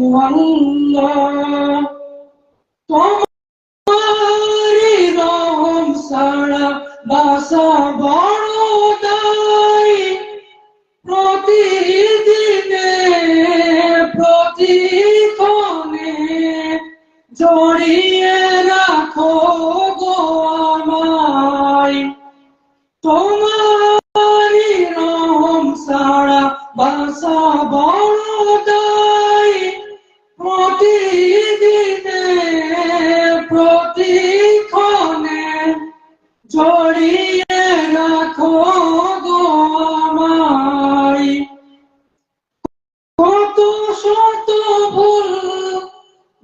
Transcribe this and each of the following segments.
আল্লাহ তোমারি রহম সারা বাসা বড় দায়। প্রতিদিনে প্রতিক্ষণে জড়িয়ে রাখো গো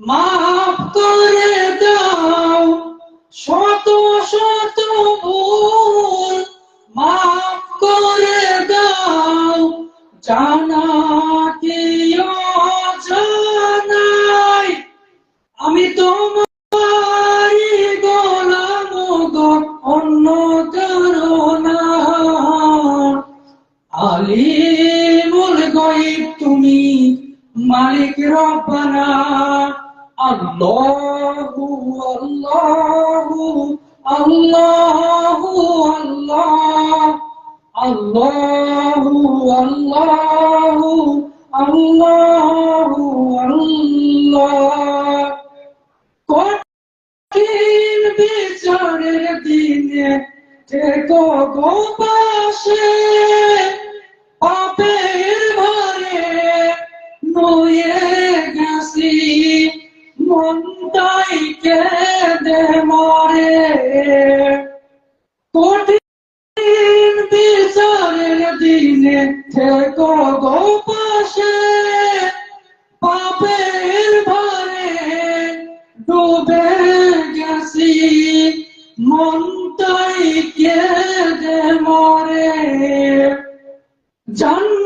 মাফ করে দাও। শত শত ভুল মাফ করে দাও। জানা কি জানাই আমি তোমারি গোলাম অন্য কারণা আলিমুল গায়ব, তুমি মালিক রব্বানা। আল্লাহু আল্লাহু আল্লাহু আল্লাহ আল্লাহু আল্লাহু কঠিন বিচারের দিনে থেকো গো পাপের ভারে নয়ে মনটাই কেঁদে মরে। কঠিন বিচারের দিনে থেকো গো পাশে। পাপের ভারে ডুবে গেছি। মনটাই কেঁদে মরে। জান্নাতি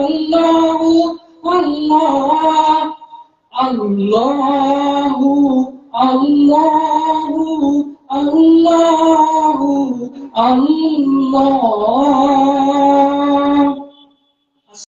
আল্লাহু আল্লাহু আল্লাহ আল্লাহু